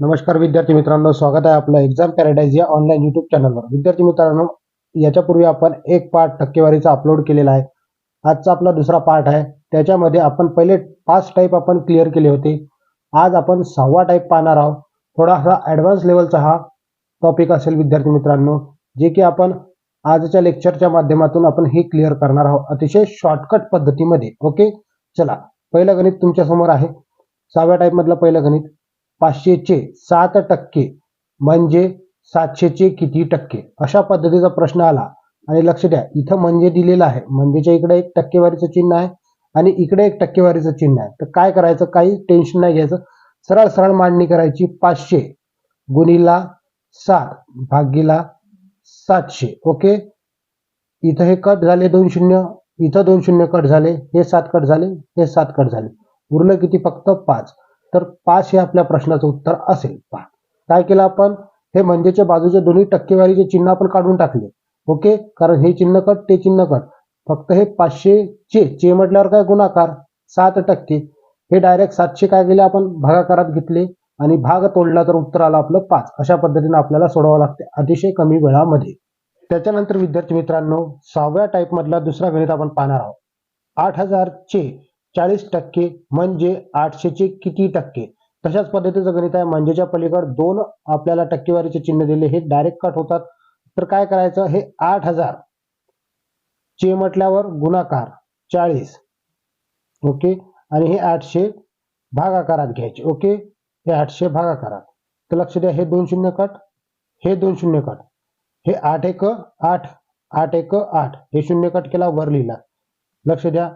नमस्कार विद्यार्थी मित्रांनो स्वागत आहे आपलं एक्झाम पॅराडाईज या ऑनलाईन युट्यूब चॅनलवर विद्यार्थी मित्रांनो याच्यापूर्वी आपण एक पार्ट टक्केवारीचा अपलोड केलेला आहे. आजचा आपला दुसरा पार्ट आहे. त्याच्यामध्ये आपण पहिले पाच टाईप आपण क्लिअर केले होते. आज आपण सहावा टाईप पाहणार आहोत. थोडासा ॲडव्हान्स लेवलचा हा टॉपिक असेल विद्यार्थी मित्रांनो जे की आपण आजच्या लेक्चरच्या माध्यमातून आपण हे क्लिअर करणार आहोत. अतिशय शॉर्टकट पद्धतीमध्ये. ओके चला पहिलं गणित तुमच्यासमोर आहे. सहाव्या टाईपमधलं पहिलं गणित. पाचशेचे सात टक्के म्हणजे सातशेचे किती टक्के? अशा पद्धतीचा प्रश्न आला. आणि लक्ष द्या इथं म्हणजे दिलेलं आहे. म्हणजेच्या इकडे एक टक्केवारीचं चिन्ह आहे आणि इकडे एक टक्केवारीचं चिन्ह आहे. तर काय करायचं? काही टेन्शन नाही घ्यायचं. सरळ सरळ मांडणी करायची. पाचशे गुणीला सात भागीला सातशे. ओके? इथं हे कट झाले दोन शून्य. इथं दोन शून्य कट झाले. हे सात कट झाले. हे सात कट झाले. उरलं किती? फक्त पाच. तर पाच हे आपल्या प्रश्नाचं उत्तर असेल. पहा. काय केलं आपण? हे म्हणजेच्या बाजूचे दोन्ही टक्केवारीचे चिन्ह आपण काढून टाकले. ओके? कारण हे चिन्ह कट ते चिन्ह कट. फक्त हे पाचशे चे चे म्हटल्यावर काय गुणाकार? सात टक्के. हे डायरेक्ट सातशे काय केले आपण? भागाकारात घेतले. आणि भाग तोडला तर उत्तर आलं आपलं पाच. अशा पद्धतीने आपल्याला सोडवावं लागते. अतिशय कमी वेळामध्ये. त्याच्यानंतर विद्यार्थी मित्रांनो सहाव्या टाईप मधला दुसरा गणित आपण पाहणार आहोत. आठ हजारचे चाळीस टक्के म्हणजे आठशेचे किती टक्के? तशाच पद्धतीचं गणित आहे. म्हणजेच्या पलीकडे दोन आपल्याला टक्केवारीचे चिन्ह दिले. हे डायरेक्ट कट होतात. तर काय करायचं? हे आठ हजार चे म्हटल्यावर गुणाकार चाळीस. ओके? आणि हे आठशे भागाकारात घ्यायचे. ओके? हे आठशे भागाकारात. तर लक्ष द्या हे दोन शून्य कट हे दोन शून्य कट हे आठ एक आठ आठ एक आठ. हे शून्य कट केला वर लिहिला. लक्ष द्या.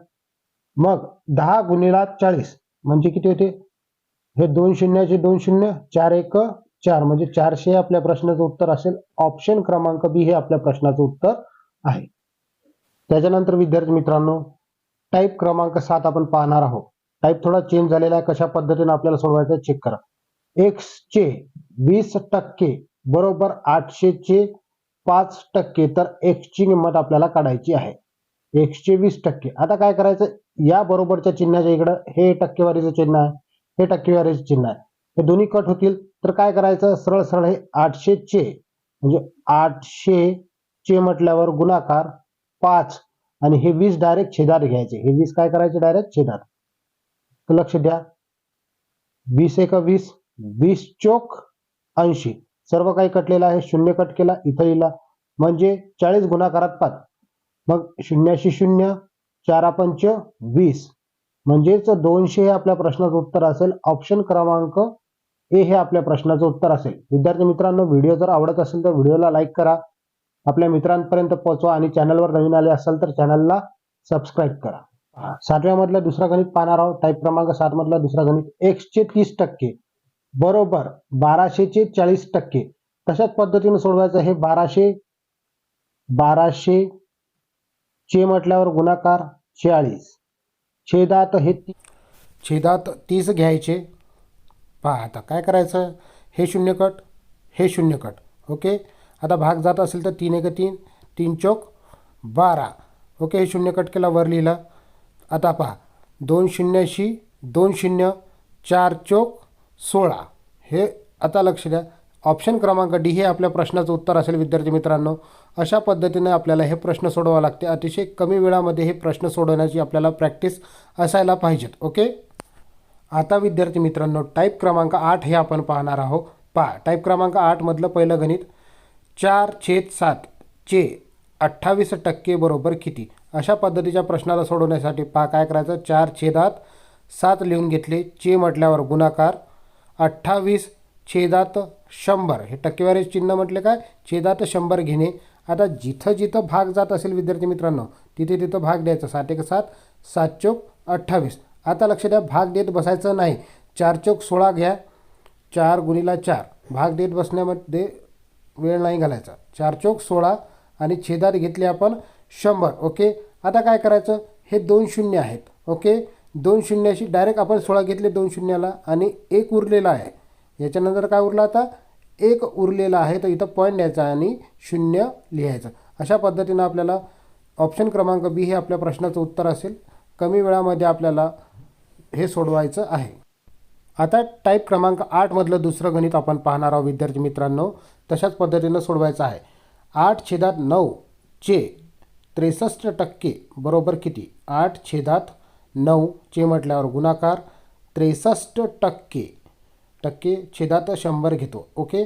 मग दहा गुणिला चाळीस. म्हणजे किती होते? हे दोन शून्याचे दोन शून्य चार एक चार. म्हणजे चारशे आपल्या प्रश्नाचं उत्तर असेल. ऑप्शन क्रमांक बी हे आपल्या प्रश्नाचं उत्तर आहे. त्याच्यानंतर विद्यार्थी मित्रांनो टाईप क्रमांक सात आपण पाहणार आहोत. टाईप थोडा चेंज झालेला आहे. कशा पद्धतीने आपल्याला सोडवायचं चेक करा. एक्सचे वीस टक्के बरोबर आठशेचे पाच टक्के. तर एक्सची किंमत आपल्याला काढायची आहे. एकशे वीस टक्के. आता काय करायचं? या बरोबरच्या चिन्हाच्या इकडं हे टक्केवारीचं चिन्ह आहे हे टक्केवारीचं चिन्ह आहे. हे दोन्ही कट होतील तर काय करायचं? सरळ सरळ हे आठशे चे म्हणजे आठशे चे म्हटल्यावर गुणाकार पाच आणि हे वीस डायरेक्ट छेदात घ्यायचे. हे वीस काय करायचे? डायरेक्ट छेदात. तर लक्ष द्या. वीस एक वीस वीस चोक ऐंशी. सर्व काही कटलेलं आहे शून्य कट केला इथं लिहिला. म्हणजे चाळीस गुणाकारात पाच. मग शून्याशी शून्य चार पंच वीस. म्हणजेच दोनशे हे आपल्या प्रश्नाचं उत्तर असेल. ऑप्शन क्रमांक ए हे आपल्या प्रश्नाचं उत्तर असेल. विद्यार्थी मित्रांनो व्हिडिओ जर आवडत असेल तर व्हिडिओला लाईक करा. आपल्या मित्रांपर्यंत पोहोचवा आणि चॅनलवर नवीन आले असाल तर चॅनलला सबस्क्राईब करा. सातव्या मधला दुसरा गणित पाहणार आहोत. टाईप क्रमांक सात मधला दुसरा गणित एकशे तीस टक्के. बरोबर बाराशेचे चाळीस टक्के. तशाच पद्धतीने सोडवायचं? हे बाराशे बाराशे चे म्हटल्यावर गुणाकार चाळीस छेदात हे ती- छेदात तीस घ्यायचे. पहा आता काय करायचं? हे शून्य कट हे शून्य कट. ओके? आता भाग जात असेल तर तीन एक तीन तीन चौक बारा. ओके? हे शून्य कट केला वर लिहिलं. आता पहा दोन शून्याशी दोन शून्य चार चौक सोळा. हे आता लक्ष द्या. ऑप्शन क्रमांक डी हे आपल्या प्रश्नाचं उत्तर असेल विद्यार्थी मित्रांनो. अशा पद्धतीने आपल्याला हे प्रश्न सोडवावं लागते. अतिशय कमी वेळामध्ये हे प्रश्न सोडवण्याची आपल्याला प्रॅक्टिस असायला पाहिजेत ओके? आता विद्यार्थी मित्रांनो टाईप क्रमांक आठ हे आपण पाहणार आहोत. पहा टाईप क्रमांक आठमधलं पहिलं गणित चार छेद सात चे अठ्ठावीस टक्के बरोबर किती? अशा पद्धतीच्या प्रश्नाला सोडवण्यासाठी पहा काय करायचं? चार छेदात सात लिहून घेतले. चे म्हटल्यावर गुणाकार अठ्ठावीस छेदात शंभर. हे टक्केवारी चिन्ह म्हटले काय? छेदात शंभर घेणे. आता जिथं जिथं भाग जात असेल विद्यार्थी मित्रांनो तिथे तिथं भाग द्यायचा. सात एक सात सात चोक अठ्ठावीस. आता लक्ष द्या भाग देत बसायचं नाही. चार चौक सोळा घ्या. चार गुणीला चार. भाग देत बसण्यामध्ये वेळ नाही घालायचा. चार चौक सोळा आणि छेदात घेतले आपण शंभर. ओके? आता काय करायचं? हे दोन शून्य आहेत. ओके? दोन शून्याशी डायरेक्ट आपण सोळा घेतले दोन शून्याला आणि एक उरलेला आहे. याच्यानंतर काय उरला आता? एक उरलेला आहे तर इथं पॉईंट द्यायचा आणि शून्य लिहायचं. अशा पद्धतीनं आपल्याला ऑप्शन क्रमांक बी हे आपल्या प्रश्नाचं उत्तर असेल. कमी वेळामध्ये आपल्याला हे सोडवायचं आहे. आता टाईप क्रमांक आठमधलं दुसरं गणित आपण पाहणार आहोत विद्यार्थी मित्रांनो. तशाच पद्धतीनं सोडवायचं आहे. आठ छेदात नऊ चे त्रेसष्ट टक्के बरोबर किती? आठ छेदात नऊ चे म्हटल्यावर गुणाकार त्रेसष्ट टक्के टक्के छेदात शंभर घेतो. ओके?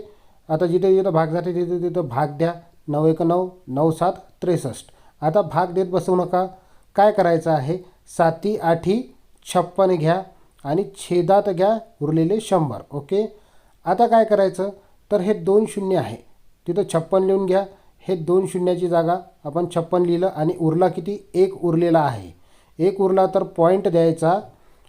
आता जिथे जिथं भाग जाते तिथे तिथं भाग द्या. नऊ एक नऊ नऊ सात त्रेसष्ट. आता भाग देत बसू नका. काय करायचं आहे? साती आठी छप्पन घ्या आणि छेदात घ्या उरलेले शंभर. ओके? आता काय करायचं? तर हे दोन शून्य आहे. तिथं छप्पन लिहून घ्या. हे दोन शून्याची जागा आपण छप्पन लिहिलं आणि उरला किती? एक उरलेला आहे. एक उरला तर पॉईंट द्यायचा.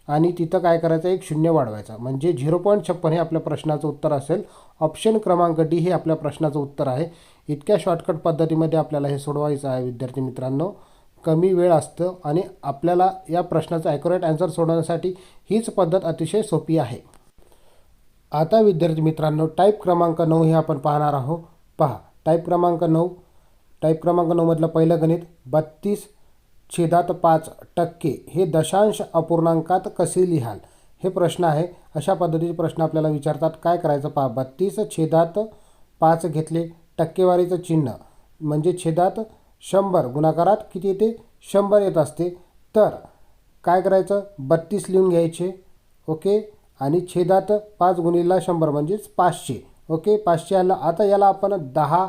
आणि तिथं काय करायचं एक शून्य वाढवायचा. म्हणजे झिरो पॉईंट छप्पन हे आपल्या प्रश्नाचं उत्तर असेल. ऑप्शन क्रमांक डी हे आपल्या प्रश्नाचं उत्तर आहे. इतक्या शॉर्टकट पद्धतीमध्ये आपल्याला हे सोडवायचं आहे विद्यार्थी मित्रांनो. कमी वेळ असतं आणि आपल्याला या प्रश्नाचं ॲक्युरेट आन्सर सोडवण्यासाठी हीच पद्धत अतिशय सोपी आहे. आता विद्यार्थी मित्रांनो टाईप क्रमांक नऊ हे आपण पाहणार आहोत. पहा टाईप क्रमांक नऊ. टाईप क्रमांक नऊमधलं पहिलं गणित बत्तीस छेदात पाच टक्के. हे दशांश अपूर्णांकात कसे लिहाल? हे प्रश्न आहे. अशा पद्धतीचे प्रश्न आपल्याला विचारतात. काय करायचं? पहा बत्तीस छेदात पाच घेतले. टक्केवारीचं चिन्ह. म्हणजे छेदात शंभर. गुणाकारात किती येते? शंभर येत असते. तर काय करायचं? बत्तीस लिहून घ्यायचे. ओके? आणि छेदात पाच गुणिला शंभर म्हणजेच पाचशे. ओके? पाचशे आलं. आता याला आपण दहा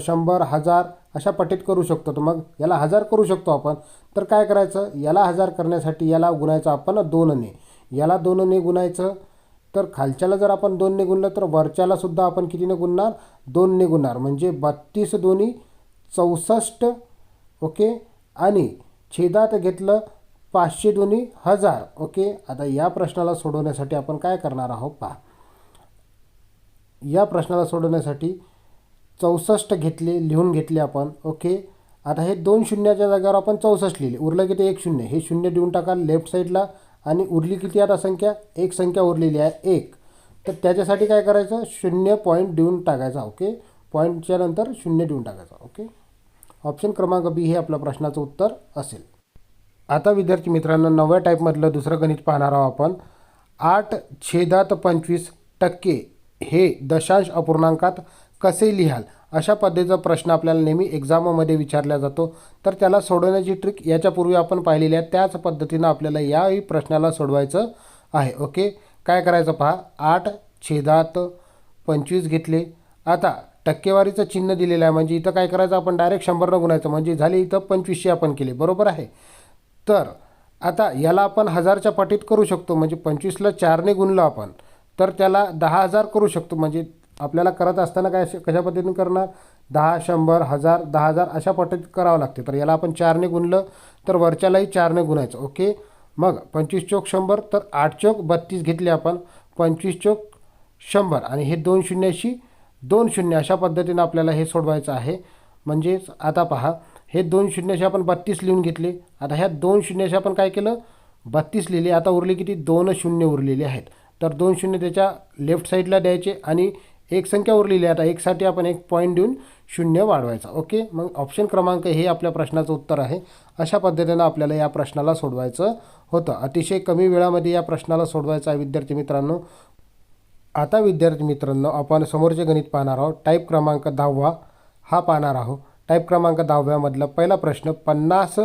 शंभर हजार अशा पटीत करू शकतो तर मग याला हजार करू शकतो आपण. तर काय करायचं? याला हजार करण्यासाठी याला गुणायचं आपण दोनने याला दोनने गुणायचं. तर खालच्याला जर आपण दोनने गुणलं तर वरच्याला सुद्धा आपण कितीने गुणणार? दोनने गुणणार. म्हणजे बत्तीस दोन्ही चौसष्ट ओके? आणि छेदात घेतलं पाचशे दोन्ही हजार ओके? आता या प्रश्नाला सोडवण्यासाठी आपण काय करणार आहोत? पहा. या प्रश्नाला सोडवण्यासाठी चौसष्ट घेतले लिहून घेतले आपण ओके? आता हे दोन शून्याच्या जागेवर आपण चौसष्ट लिहिले. उरलं किती? एक शून्य. हे शून्य देऊन टाका लेफ्ट साईडला आणि उरली किती आता संख्या? एक संख्या उरलेली आहे एक. तर त्याच्यासाठी काय करायचं? शून्य पॉईंट देऊन टाकायचा ओके? पॉईंटच्या नंतर शून्य देऊन टाकायचा ओके? ऑप्शन क्रमांक बी हे आपल्या प्रश्नाचं उत्तर असेल. आता विद्यार्थी मित्रांनो नव्या टाईपमधलं दुसरं गणित पाहणार आहोत आपण. आठ छेदात पंचवीस टक्के हे दशांश अपूर्णांकात कसे लिहाल? अशा पद्धतीचा प्रश्न आपल्याला नेहमी एक्झाममध्ये विचारला जातो. तर त्याला सोडवण्याची ट्रिक याच्यापूर्वी आपण पाहिलेली आहे. त्याच पद्धतीनं आपल्याला याही प्रश्नाला सोडवायचं आहे. ओके? काय करायचं पहा? आठ छेदात पंचवीस घेतले. आता टक्केवारीचं चिन्ह दिलेलं आहे. म्हणजे इथं काय करायचं? आपण डायरेक्ट शंभरनं गुणायचं. म्हणजे झाले इथं पंचवीसशे आपण केले. बरोबर आहे? तर आता याला आपण हजारच्या पटीत करू शकतो. म्हणजे पंचवीसला चारने गुणलं आपण. तर त्याला दहा हजार करू शकतो. म्हणजे आपल्याला करत असताना काय कशा पद्धतीने करणार? दहा शंभर हजार दहा हजार अशा पद्धतीत करावं लागते. तर याला आपण चारने गुणलं तर वरच्यालाही चारने गुणायचं. ओके? मग पंचवीस चौक शंभर तर आठ चौक बत्तीस घेतले आपण. पंचवीस चौक शंभर आणि हे दोन शून्याशी दोन शून्य अशा पद्धतीनं आपल्याला हे सोडवायचं आहे. म्हणजेच आता पहा हे दोन शून्याशी आपण बत्तीस लिहून घेतले. आता ह्या दोन शून्याशी आपण काय केलं? बत्तीस लिहिले. आता उरले किती? दोन शून्य उरलेले आहेत. तर दोन शून्य त्याच्या लेफ्ट साईडला द्यायचे आणि एक संख्या उरलेली आहे आता एकसाठी आपण एक पॉईंट देऊन शून्य वाढवायचा. ओके मग ऑप्शन क्रमांक हे आपल्या प्रश्नाचं उत्तर आहे. अशा पद्धतीनं आपल्याला या प्रश्नाला सोडवायचं होतं. अतिशय कमी वेळामध्ये या प्रश्नाला सोडवायचं आहे विद्यार्थी मित्रांनो. आता विद्यार्थी मित्रांनो आपण समोरचे गणित पाहणार आहोत. टाईप क्रमांक दहावा हा पाहणार आहोत. टाईप क्रमांक दहाव्यामधला पहिला प्रश्न पन्नास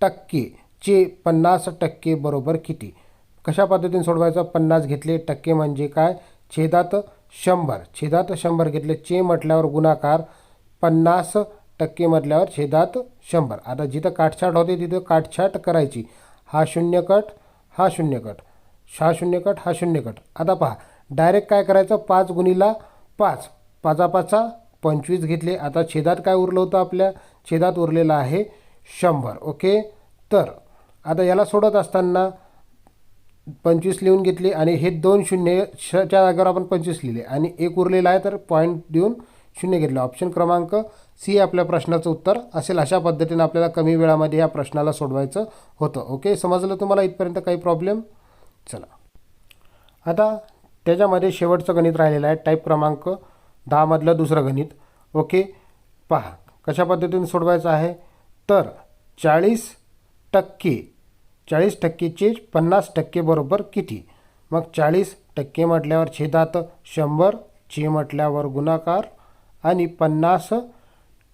टक्केचे पन्नास टक्के बरोबर किती? कशा पद्धतीने सोडवायचं? पन्नास घेतले. टक्के म्हणजे काय? छेदात शंभर. छेदात शंभर घेतले चे म्हटल्यावर गुणाकार पन्नास टक्के म्हटल्यावर छेदात शंभर. आता जिथं काटछाट होते तिथं काटछाट करायची. हा शून्य कट हा शून्य कट हा शून्य कट हा शून्य कट. आता पहा डायरेक्ट काय करायचं? पाच गुणीला पाच. पाचापाचा पाचा पंचवीस घेतले. आता छेदात काय उरलं होतं आपल्या? छेदात उरलेलं आहे शंभर. ओके? तर आता याला सोडत असताना पंचवीस लिहून घेतले आणि हे दोन शून्य शच्या जागेवर आपण पंचवीस लिहिले. आणि एक उरलेला आहे तर पॉईंट देऊन शून्य घेतलं. ऑप्शन क्रमांक सी आपल्या प्रश्नाचं उत्तर असेल अशा पद्धतीनं आपल्याला कमी वेळामध्ये या प्रश्नाला सोडवायचं होतं. ओके समजलं तुम्हाला इथपर्यंत काही प्रॉब्लेम चला. आता त्याच्यामध्ये शेवटचं गणित राहिलेलं आहे. टाईप क्रमांक दहामधलं दुसरं गणित. ओके पहा कशा पद्धतीने सोडवायचं आहे? तर चाळीस टक्के चाळीस टक्केचे पन्नास टक्के बरोबर किती? मग चाळीस टक्के म्हटल्यावर छेदात शंभर छे म्हटल्यावर गुणाकार आणि पन्नास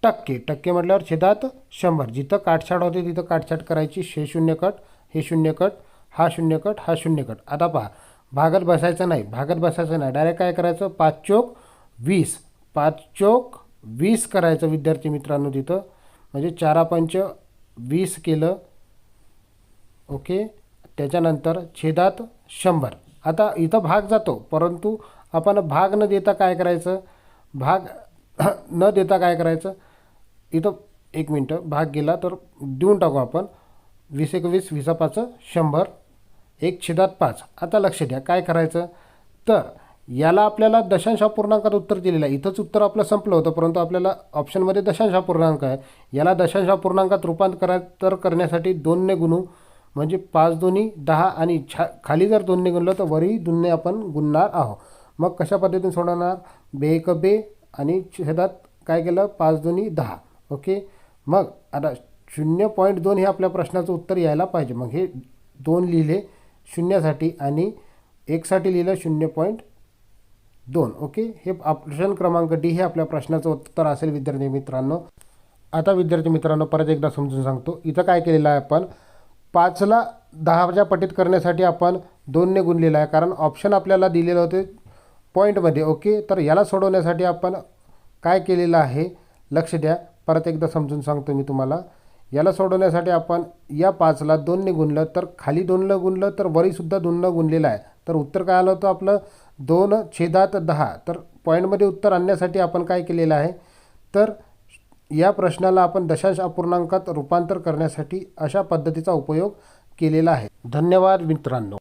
टक्के टक्के म्हटल्यावर छेदात शंभर. जिथं काटछाट होते तिथं काटछाट करायची. हे शून्य कट हे शून्य कट हा शून्य कट हा शून्य कट. आता पहा भागत बसायचं नाही. भागत बसायचं नाही. डायरेक्ट काय करायचं? पाच चोक वीस. पाच चोक वीस करायचं विद्यार्थी मित्रांनो तिथं. म्हणजे चारा पंच वीस केलं ओके? त्याच्यानंतर छेदात शंभर. आता इथं भाग जातो परंतु आपण भाग न देता काय करायचं? भाग न देता काय करायचं? इथं एक मिनटं भाग गेला तर देऊन टाकू आपण. वीस एकवीस वीसा पाच शंभर. एक छेदात पाच. आता लक्ष द्या काय करायचं? तर याला आपल्याला दशांश अपूर्णांकात उत्तर दिलेलं आहे. इथंच उत्तर आपलं संपलं होतं परंतु आपल्याला ऑप्शनमध्ये दशांश अपूर्णांक आहे. याला दशांश अपूर्णांकात रूपांतर करण्यासाठी दोनने गुणू म्हणजे पाच दोन्ही दहा आणि छा खाली जर दोन्ही गुणलं तर वरही दोन्ही आपण गुणणार आहोत. मग कशा पद्धतीने सोडवणार? बे एक बे आणि छेदात काय केलं? पाच दोन्ही दहा. ओके? मग आता शून्य पॉईंट दोन हे आपल्या प्रश्नाचं उत्तर यायला पाहिजे. मग हे दोन लिहिले शून्यासाठी आणि एकसाठी लिहिलं शून्य पॉईंट दोन. ओके? हे ऑप्शन क्रमांक डी हे आपल्या प्रश्नाचं उत्तर असेल विद्यार्थी मित्रांनो. आता विद्यार्थी मित्रांनो परत एकदा समजून सांगतो. इथं काय केलेलं आहे आपण? पाचला दहाच्या पटीत करण्यासाठी आपण दोनने गुणलेलं आहे. कारण ऑप्शन आपल्याला दिलेलं होते पॉईंटमध्ये ओके तर याला सोडवण्यासाठी आपण काय केलेलं आहे? लक्ष द्या. परत एकदा समजून सांगतो मी तुम्हाला. याला सोडवण्यासाठी आपण या पाचला दोनने गुणलं तर खाली दोननं गुणलं तर वरीसुद्धा दोननं गुणलेलं आहे. तर उत्तर काय आलं होतं आपलं? दोन छेदात दहा. तर पॉईंटमध्ये उत्तर आणण्यासाठी आपण काय केलेलं आहे? तर या प्रश्नाला आपण दशांश अपूर्णांकात रूपांतर करण्यासाठी अशा पद्धतीचा उपयोग केलेला आहे. धन्यवाद मित्रांनो.